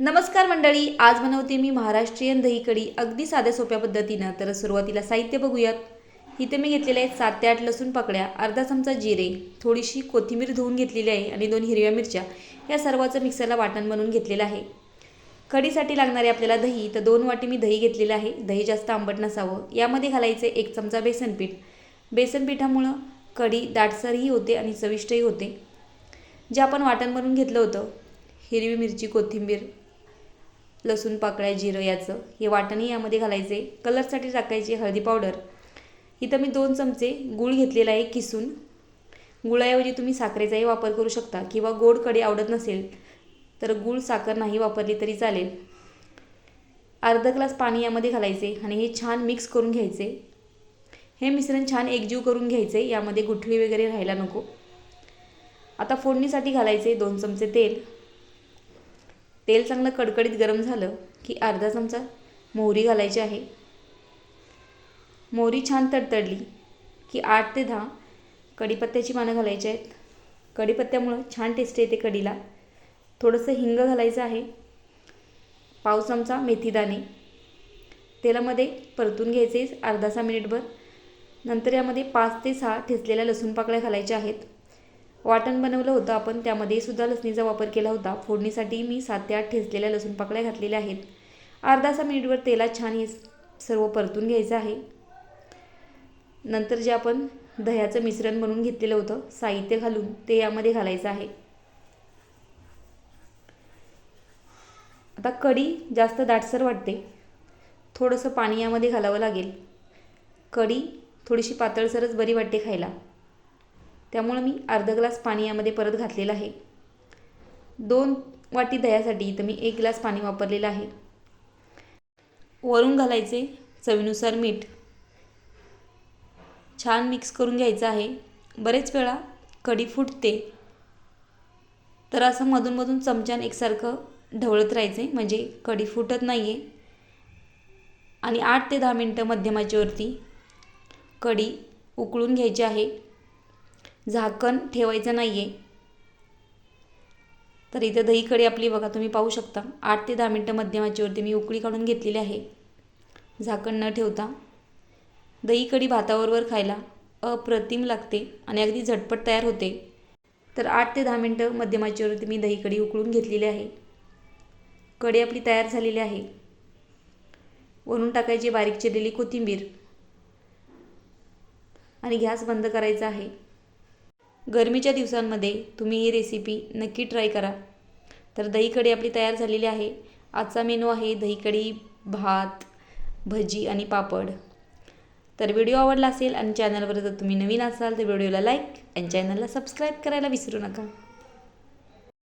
नमस्कार मंडळी आज बनवते मी महाराष्ट्रीयन दही कढी अगदी साध्या सोप्या पद्धतीनं. तर सुरुवातीला साहित्य बघूयात. इथे मी घेतलेले आहेत सात ते आठ लसूण पाकळ्या अर्धा चमचा जिरे थोडीशी कोथिंबीर धुवून घेतलेली आहे आणि दोन हिरव्या मिरच्या. या सर्वाचं मिक्सरला वाटण बनवून घेतलेलं आहे. कढीसाठी लागणारे आपल्याला दही तर दोन वाटी मी दही घेतलेलं आहे. दही जास्त आंबट नसावं. यामध्ये घालायचे एक चमचा बेसनपीठ बेसनपीठामुळं कढी दाटसरही होते आणि चविष्टही होते. जे आपण वाटण बनवून घेतलं होतं हिरवी मिरची कोथिंबीर लसूण पाकळ्या जिरं याचं हे वाटणही यामध्ये घालायचे. कलरसाठी टाकायची हळदी पावडर. इथं मी दोन चमचे गूळ घेतलेला आहे किसून. गुळाऐवजी तुम्ही साखरेचाही वापर करू शकता किंवा गोडकडे आवडत नसेल तर गूळ साखर नाही वापरली तरी चालेल. अर्धा ग्लास पाणी यामध्ये घालायचे आणि हे छान मिक्स करून घ्यायचे. हे मिश्रण छान एकजीव करून घ्यायचे यामध्ये गुठळी वगैरे राहायला नको. आता फोडणीसाठी घालायचे दोन चमचे तेल. तेल चांगलं कडकडीत गरम झालं की अर्धा चमचा मोहरी घालायची आहे. मोहरी छान तडतडली की आठ ते दहा कढीपत्त्याची पानं घालायची आहेत. कढीपत्त्यामुळं छान टेस्ट येते कढीला. थोडंसं हिंग घालायचं आहे. पाव चमचा मेथीदाणे तेलामध्ये परतून घ्यायचे अर्धा सहा मिनिटभर नंतर यामध्ये पाच ते सहा ठेचलेल्या लसूण पाकळ्या घालायच्या आहेत. वाटण बनवलं होतं. आपण त्यामध्ये सुद्धा लसणीचा वापर केला होता. फोडणीसाठी मी सात ते आठ ठेचलेल्या लसूण पाकळ्या घातलेल्या आहेत. अर्धासा मिनिटवर तेलात छान हे सर्व परतून घ्यायचं आहे. नंतर जे आपण दह्याचं मिश्रण बनवून घेतलेलं होतं साहित्य घालून ते यामध्ये घालायचं आहे. आता कढी जास्त दाटसर वाटते. थोडंसं पाणी यामध्ये घालावं लागेल. कढी थोडीशी पातळसरच बरी वाटते खायला. त्यामुळं मी अर्धा ग्लास पाणी यामध्ये परत घातलेलं आहे. दोन वाटी दह्यासाठी इथं मी एक ग्लास पाणी वापरलेलं आहे. वरून घालायचे चवीनुसार मीठ. छान मिक्स करून घ्यायचं आहे. बरेच वेळा कढी फुटते. तर असं मधूनमधून चमच्यानं एकसारखं ढवळत राहायचे म्हणजे कढी फुटत नाही आहे आणि आठ ते दहा मिनटं मध्यमाच्यावरती कढी उकळून घ्यायची आहे. झाकण ठेवायचं नाही आहे तर इथं दही कढी आपली बघा तुम्ही पाहू शकता. आठ ते दहा मिनटं मध्यमाचीवरती मी उकळी काढून घेतलेली आहे. झाकण न ठेवता. दही कढी भाताबरोबर खायला अप्रतिम लागते आणि अगदी झटपट तयार होते. तर आठ ते दहा मिनटं मध्यमाचीवरती मी दही कढी उकळून घेतलेली आहे. कढी आपली तयार झालेली आहे. वरून टाकायची बारीक चिरलेली कोथिंबीर. आणि गॅस बंद करायचा आहे. गरमीच्या दिवसांमध्ये तुम्ही ही रेसिपी नक्की ट्राय करा. तर दही कढी आपली तयार झालेली आहे. आजचा मेनू आहे दही कढी भात भजी आणि पापड. तर व्हिडिओ आवडला असेल आणि चॅनलवर जर तुम्ही नवीन असाल तर व्हिडिओला लाईक आणि चॅनलला सबस्क्राईब करायला विसरू नका.